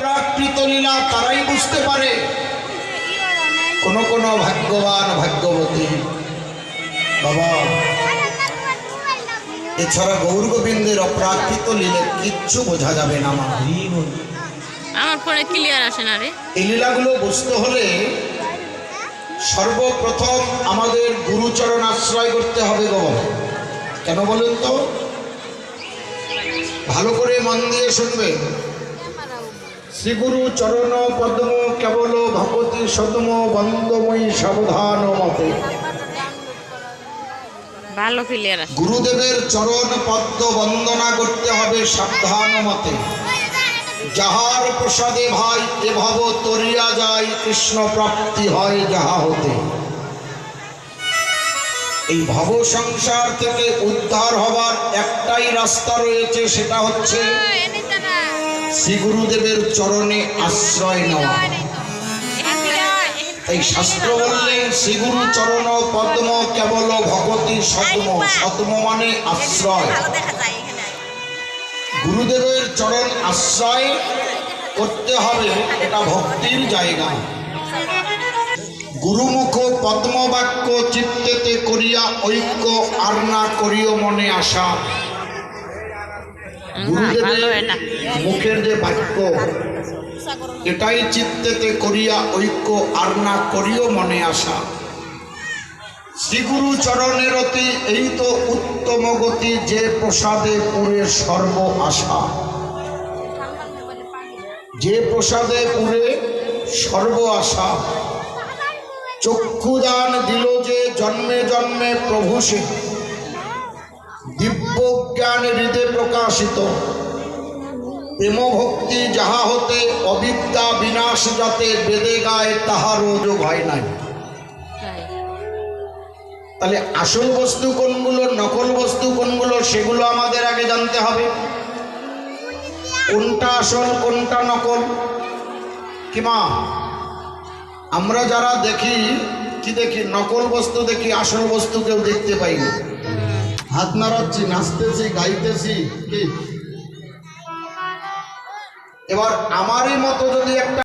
প্রাকৃত লীলা তারাই বুঝতে পারে। কোন কোন ভাগ্যবান ভাগ্যবতী। বাবা এছাড়া গৌর গোবিন্দের অপ্রাকৃত লীলে কিচ্ছু বোঝা যাবে না আমার ফোনে ক্লিয়ার আসে না রে। এই লীলাগুলো বুঝতে হলে সর্বপ্রথম আমাদের গুরুচরণ আশ্রয় করতে হবে গো কেন বলেন তো? ভালো করে মন দিয়ে শুনবে। শ্রীগুরু চরণ পদ্ম কেবল ভগবতী সদম বন্দময়ী সাবধান মতে। ভালো ক্লিয়ার গুরুদেবের চরণ পদ্ম বন্দনা করতে হবে সাবধান মতে। যাহার প্রসাদে ভাই এ ভব তরিয়া যায় কৃষ্ণ প্রাপ্তি হয় যাহা হতে। এই ভব সংসার থেকে উদ্ধার হবার একটাই রাস্তা রয়েছে সেটা হচ্ছে শ্রী গুরুদেবের চরণে আশ্রয় নেওয়া। এই শাস্ত্র বললেন শ্রীগুরু চরণ পদ্ম কেবল ভগবতী সতম সতম মানে আশ্রয়। গুরুদেবের চরণ আশ্রয় করতে হবে, এটা ভক্তির জায়গা। গুরুমুখ পদ্মবাক্য চিত্তেতে করিয়া ঐক্য আর না করিও মনে আসা গুরুদেবের মুখের যে বাক্য এটাই চিত্তেতে করিয়া ঐক্য আর না করিও মনে আসা শ্রীগুরু চরণের অতি এই তো উত্তম গতি যে প্রসাদে পুরে সর্ব আশা। যে প্রসাদে পুরে সর্ব আশা। চক্ষুদান দিল যে জন্মে জন্মে প্রভু সে। দিব্য জ্ঞান প্রকাশিত। প্রেম ভক্তি যাহা হতে অবিদ্যা বিনাশ যাতে বেদে গায় তাহার যোগ হয় নাই। তাহলে আসল বস্তু কোনগুলো নকল বস্তু কোনগুলো সেগুলো আমাদের আগে জানতে হবে। কোনটা আসল কোনটা নকল? কিমা আমরা যারা দেখি কি দেখি? নকল বস্তু দেখি আসল বস্তু কেউ দেখতে পাই না। হাত নাড়াচ্ছি নাচতেছি গাইতেছি কি? এবার আমারই মতো যদি একটা